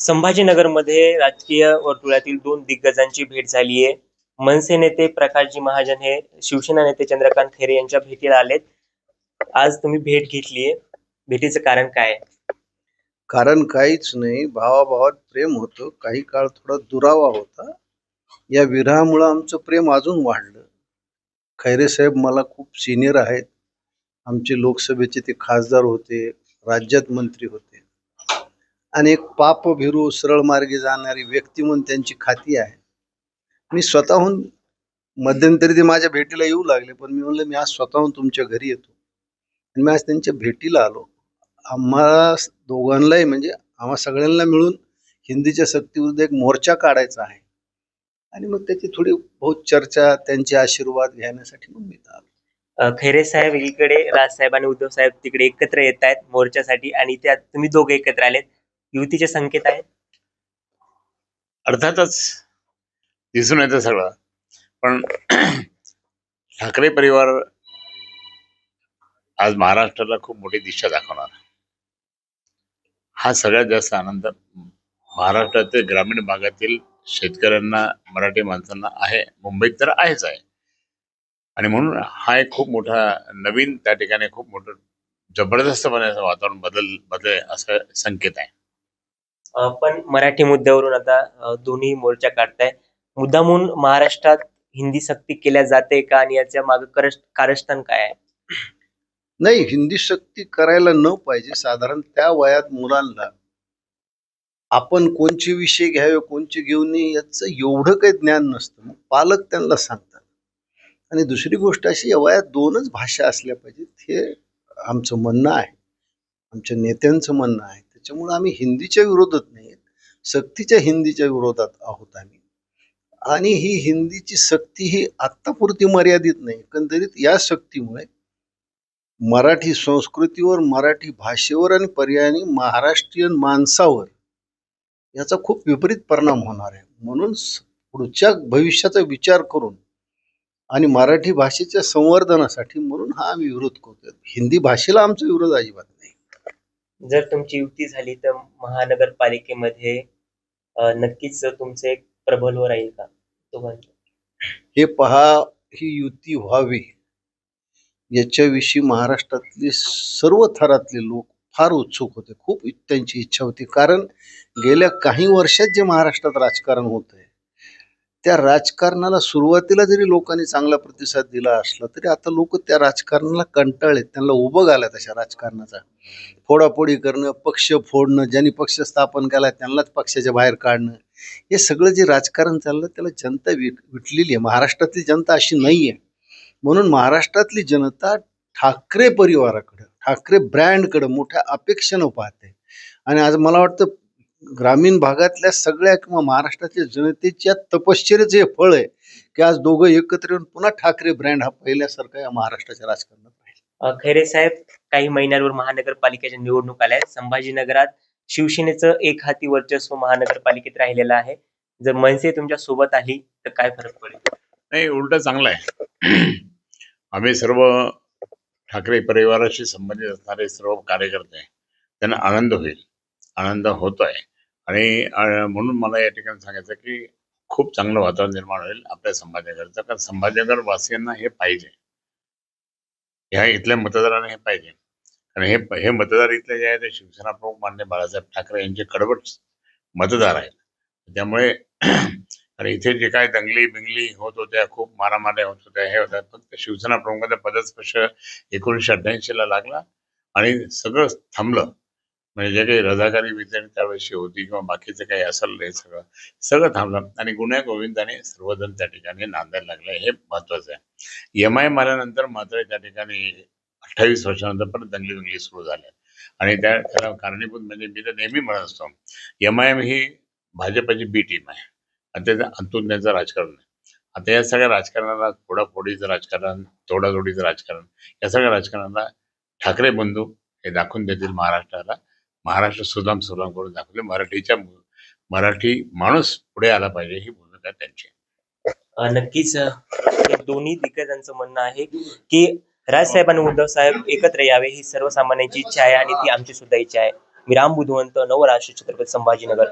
संभाजीनगरमध्ये राजकीय वर्तुळातील दोन दिग्गजांची भेट झाली आहे मनसे नेते प्रकाशजी महाजन हे शिवसेना नेते चंद्रकांत खैरे यांच्या भेटीला आलेत. आज तुम्ही भेट घेतली आहे भेटीचं कारण काय आहे? कारण काहीच नाही. भावाभावात प्रेम होतं. काही काळ थोडा दुरावा होता. या विरहामुळं आमचं प्रेम अजून वाढलं. खैरे साहेब मला खूप सिनियर आहेत. आमचे लोकसभेचे ते खासदार होते. राज्यात मंत्री होते. अनेक पाप भिरू सरळ मार्गे जाणारी व्यक्ती म्हणून त्यांची खाती आहे. मी स्वतःहून मध्यंतरी ते माझ्या भेटीला येऊ लागले पण मी म्हणलं मी आज स्वतःहून तुमच्या घरी येतो. आणि मी आज त्यांच्या भेटीला आलो. आम्हाला दोघांनाही म्हणजे आम्हा सगळ्यांना मिळून हिंदीच्या सक्तीविरुद्ध एक मोर्चा काढायचा आहे. आणि मग त्याची थोडी बहुत चर्चा त्यांचे आशीर्वाद घेण्यासाठी मग मी आलो. खैरे साहेब एकीकडे राजसाहेब आणि उद्धव साहेब तिकडे एकत्र येत आहेत मोर्चासाठी आणि त्यात तुम्ही दोघे एकत्र आलेत. युतीचे संकेत आहेत? अर्थातच दिसून येतं सगळं. पण ठाकरे परिवार आज महाराष्ट्राला खूप मोठी दिशा दाखवणार. हा सगळ्यात जास्त आनंद महाराष्ट्रातील ग्रामीण भागातील शेतकऱ्यांना मराठी माणसांना आहे. मुंबईत तर आहेच आहे. आणि म्हणून हा एक खूप मोठा नवीन त्या ठिकाणी खूप मोठं जबरदस्तपणे असं वातावरण बदल बदल असं संकेत आहे. पण मराठी मुद्द्यावरून आता दोन्ही मोर्चा काढताय. मुद्दामून महाराष्ट्रात हिंदी सक्ती केल्या जाते का? आणि याच्या मागे कारस्थान काय आहे? नाही हिंदी सक्ती करायला न पाहिजे. साधारण त्या वयात मुलांना आपण कोणचे विषय घ्यावे कोणचे घेऊ नये याचं एवढं काही ज्ञान नसतं. पालक त्यांना सांगतात. आणि दुसरी गोष्ट अशी या वयात दोनच भाषा असल्या पाहिजेत. हे आमचं म्हणणं आहे. आमच्या नेत्यांचं म्हणणं आहे. त्याच्यामुळे आम्ही हिंदीच्या विरोधात नाही सक्तीच्या हिंदीच्या विरोधात आहोत आम्ही. आणि ही हिंदीची सक्ती ही आत्तापुरती मर्यादित नाही. एकंदरीत या सक्तीमुळे मराठी संस्कृतीवर मराठी भाषेवर आणि पर्यायाने महाराष्ट्रीयन माणसावर याचा खूप विपरीत परिणाम होणार आहे. म्हणून पुढच्या भविष्याचा विचार करून आणि मराठी भाषेच्या संवर्धनासाठी म्हणून हा आम्ही विरोध करतोय. हिंदी भाषेला आमचा विरोध अजिबात नाही. जर तुमची युती झाली तर महानगरपालिकेमध्ये नक्कीच तुमचे एक प्रबल राहील का? दोघांचं हे पहा ही युती व्हावी याच्याविषयी महाराष्ट्रातले सर्व थरातले लोक फार उत्सुक होते. खूप त्यांची इच्छा होती. कारण गेल्या काही वर्षात जे महाराष्ट्रात राजकारण होत आहे त्या राजकारणाला सुरुवातीला जरी लोकांनी चांगला प्रतिसाद दिला असला तरी आता लोक त्या राजकारणाला कंटाळलेत. त्यांना उभं आल्या तशा राजकारणाचा. फोडाफोडी करणं पक्ष फोडणं ज्यांनी पक्ष स्थापन केला त्यांनाच पक्षाच्या बाहेर काढणं. हे सगळं जे राजकारण चाललं त्याला जनता विट विटलेली आहे. महाराष्ट्रातली जनता अशी नाही आहे म्हणून महाराष्ट्रातली जनता ठाकरे परिवाराकडं ठाकरे ब्रँडकडं मोठ्या अपेक्षेनं पाहते. आणि आज मला वाटतं ग्रामीण भागातल्या सगळ्या किंवा महाराष्ट्रातल्या जनतेच्या तपश्चर्याचं हे फळ आहे की आज दोघं एकत्र येऊन पुन्हा ठाकरे ब्रँड हा पहिल्यासारखा या महाराष्ट्राच्या राजकारणात राहील. खैरे साहेब काही महिन्यांवर महानगरपालिकेच्या निवडणूक आल्या आहेत. संभाजीनगरात शिवसेनेचं एक हाती वर्चस्व महानगरपालिकेत राहिलेलं आहे. जर मनसे तुमच्यासोबत आली तर काय फरक पडेल? नाही उलट चांगलं आहे. आम्ही सर्व ठाकरे परिवाराशी संबंधित असणारे सर्व कार्यकर्ते त्यांना आनंद होईल. आनंद होतोय. आणि म्हणून मला या ठिकाणी सांगायचं की खूप चांगलं वातावरण निर्माण होईल आपल्या संभाजीनगरचं. कारण संभाजीनगर वासियांना हे पाहिजे. ह्या इथल्या मतदारांना हे पाहिजे. कारण हे हे मतदार इथले जे आहे ते शिवसेना प्रमुख मान्य बाळासाहेब ठाकरे यांचे कडवट मतदार आहेत. त्यामुळे आणि इथे जे काय दंगली बिंगली होत होत्या खूप मारामाऱ्या होत होत्या हे होत्या फक्त शिवसेना प्रमुखाचा पदस्पर्श एकोणीसशे अठ्ठ्याऐंशी ला लागला आणि सगळं थांबलं. म्हणजे जे काही रजाकारी वितरण त्यावेळेशी होती किंवा बाकीचं काही असेल हे सगळं सगळं थांबलं. आणि गुन्ह्या गोविंदाने सर्वजण त्या ठिकाणी नांदायला लागले. हे महत्वाचं आहे. एम आय मारल्यानंतर मात्र त्या ठिकाणी अठ्ठावीस वर्षानंतर परत दंगली दंगली सुरू झाल्या. आणि त्या त्याला कारणीभूत म्हणजे मी तर नेहमी म्हणत असतो एम आय एम ही भाजपची बी टीम आहे. आणि त्याचं अंतुज्ञाचं राजकारण आहे. आता या सगळ्या राजकारणाला फोडाफोडीचं राजकारण तोडाजोडीचं राजकारण या सगळ्या राजकारणाला ठाकरे बंधू हे दाखवून देतील महाराष्ट्राला. महाराष्ट्र सुदाम सुदाम करून दाखवले. मराठीच्या मराठी माणूस पुढे आला पाहिजे ही भूमिका त्यांची नक्कीच हे दोन्ही दिग्गजांचं म्हणणं आहे की राजसाहेब आणि उद्धव साहेब एकत्र यावे ही सर्वसामान्यांची इच्छा आहे आणि ती आमची सुद्धा इच्छा आहे. मी राम बुधवंत नवराष्ट्र छत्रपती संभाजीनगर.